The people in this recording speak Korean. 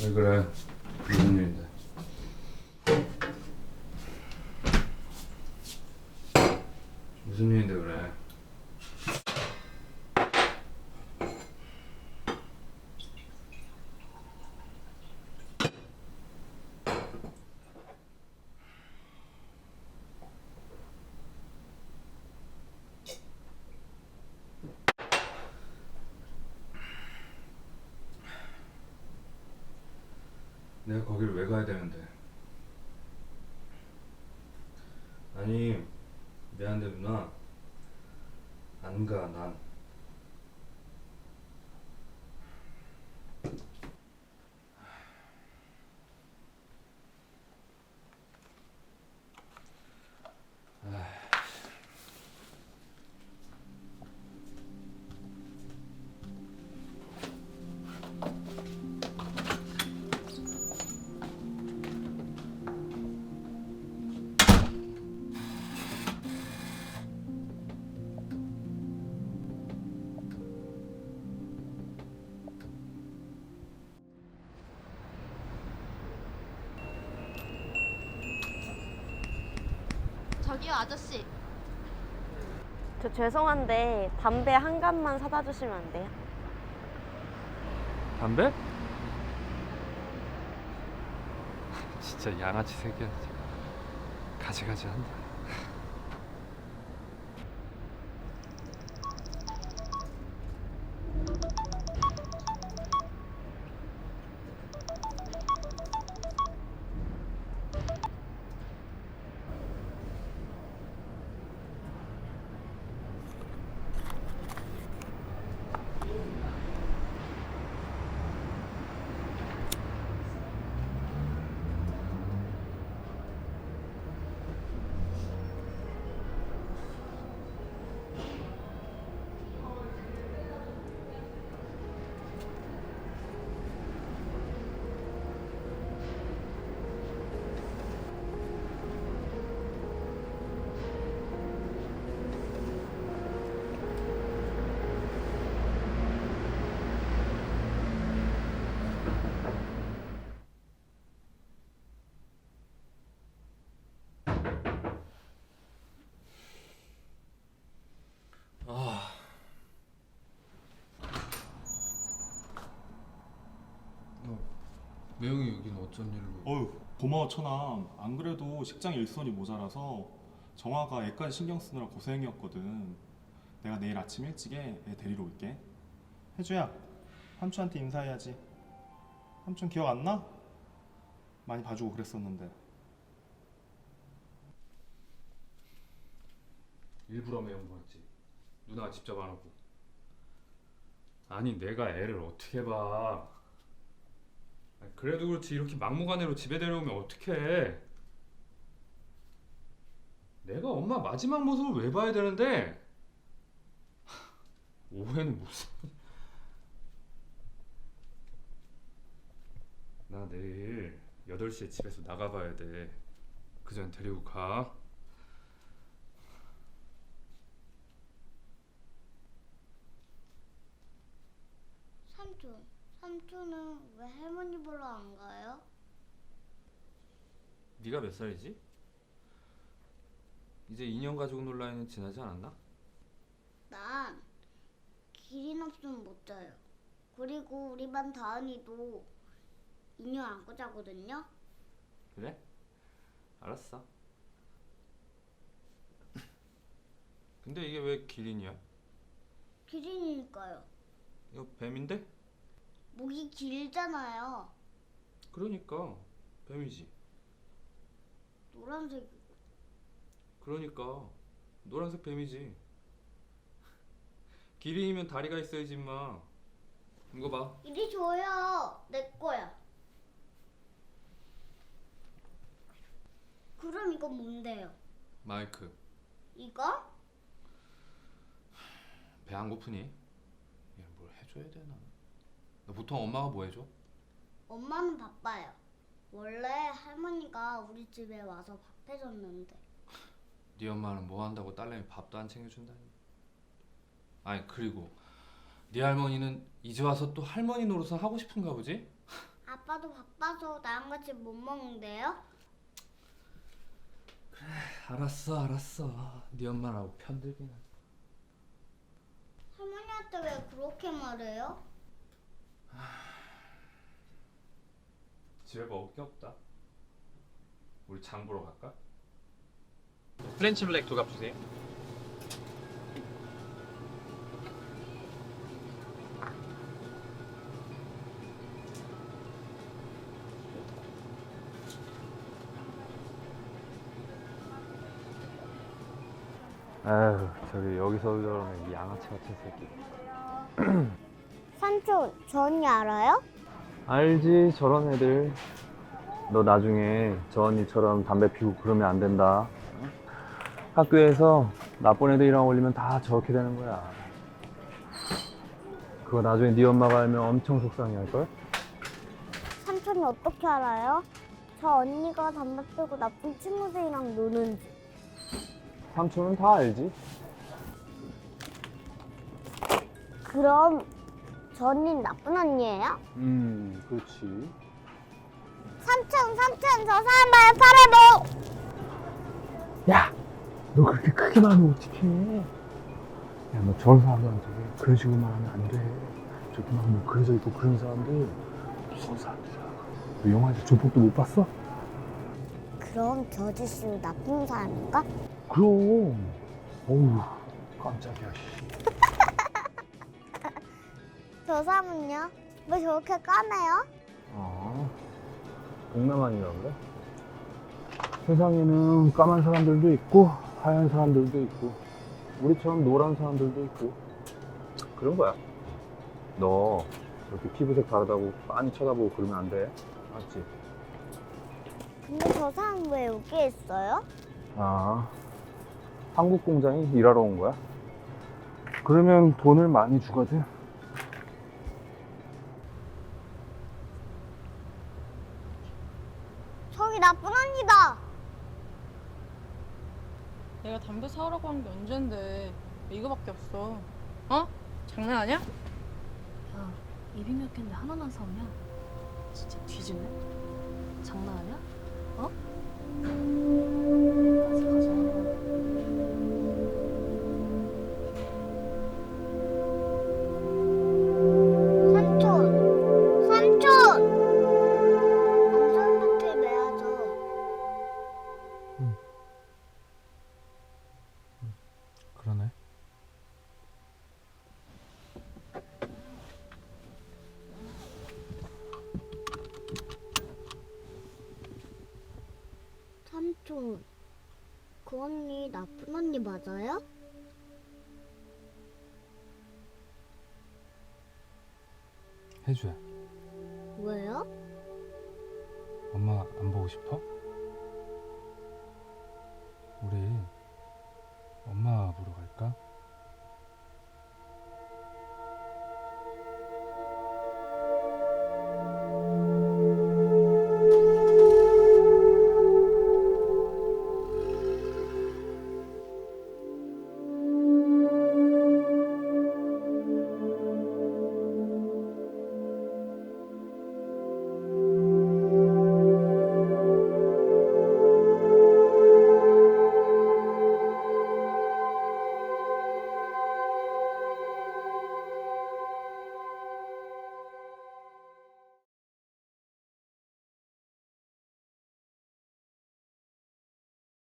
왜 그래? 무슨 일인데? 무슨 일인데 그래? 내가 거길 왜 가야 되는데? 아니 미안한데 누나 안 가 난. 저기요 아저씨 저 죄송한데 담배 한 갑만 사다 주시면 안 돼요? 담배? 진짜 양아치 새끼야. 가지가지 한다. 어쩐 일로? 어휴 고마워 천암 안 그래도 식장 일손이 모자라서 정화가 애까지 신경 쓰느라 고생이었거든 내가 내일 아침 일찍에 애 데리러 올게 혜주야 삼촌한테 인사해야지 삼촌 기억 안 나? 많이 봐주고 그랬었는데 일부러 매운 거였지. 누나가 직접 안 하고. 아니 내가 애를 어떻게 봐? 그래도 그렇지 이렇게 막무가내로 집에 데려오면 어떡해? 내가 엄마 마지막 모습을 왜 봐야 되는데? 하, 오해는 무슨? 나 내일 8시에 집에서 나가봐야 돼. 그 전 데리고 가. 삼촌, 삼촌은 왜 할머니 보러 안 가요? 네가 몇 살이지? 이제 2년 가지고 논란은 지나지 않았나? 난 기린 없으면 못 자요. 그리고 우리 반 다은이도 인형 안고 자거든요. 그래? 알았어. 근데 이게 왜 기린이야? 기린이니까요. 이거 뱀인데? 목이 길잖아요. 그러니까 뱀이지. 노란색. 그러니까 노란색 뱀이지. 기린이면 다리가 있어야지 임마. 이거 봐. 이리 줘요. 내 거야. 그럼 이건 뭔데요? 마이크. 이거? 배 안 고프니? 얘뭘 해줘야 되나? 너 보통 엄마가 뭐 해줘? 엄마는 바빠요. 원래 할머니가 우리 집에 와서 밥 해줬는데. 네 엄마는 뭐 한다고 딸내미 밥도 안 챙겨준다니. 아니 그리고 네 할머니는 이제 와서 또 할머니 노릇을 하고 싶은가 보지? 아빠도 바빠서 나랑 같이 못 먹는데요? 알았어 알았어 네 엄마라고 편들기는 할머니한테 왜 그렇게 말해요? 집에 먹을 게 없다 우리 장 보러 갈까? 프렌치 블랙 두 갑 주세요. 아휴 저기 여기서 저러는 이 양아치 같은 새끼 삼촌, 저 언니 알아요? 알지 저런 애들 너 나중에 저 언니처럼 담배 피우고 그러면 안 된다 학교에서 나쁜 애들이랑 어울리면 다 저렇게 되는 거야 그거 나중에 네 엄마가 알면 엄청 속상해할걸? 삼촌이 어떻게 알아요? 저 언니가 담배 피우고 나쁜 친구들이랑 노는지. 삼촌은 다 알지 그럼 저 언니는 나쁜 언니예요? 음 그렇지 삼촌, 삼촌, 저 사람 말 팔아보! 야! 너 그렇게 크게 말하면 어떡해 야 너 저런 사람들한테 그런 식으로 말하면 안 돼 저기 막뭐 그려져 있고 그런 사람들 무서운 사람들이야 너 영화에서 조폭도 못 봤어? 그럼 저 아저씨도 나쁜 사람인가? 그럼 어우 깜짝이야 씨. 저 사람은요? 왜 저렇게 까매요? 아 동남아인가본데? 세상에는 까만 사람들도 있고 하얀 사람들도 있고 우리처럼 노란 사람들도 있고 그런 거야 너 이렇게 피부색 다르다고 빤히 쳐다보고 그러면 안돼 알았지? 근데 저 사람 왜 여기 있어요? 아 한국 공장에 일하러 온 거야? 그러면 돈을 많이 주거든 언니다! 내가 담배 사오라고 한 게 언젠데 왜 이거밖에 없어 어? 장난 아니야? 야, 200몇 개인데 하나만 사오면 진짜 뒤질래? 장난 아니야? 어? 맞아요? 해줘야 왜요? 엄마 안 보고 싶어? 우리 엄마 보러 갈까?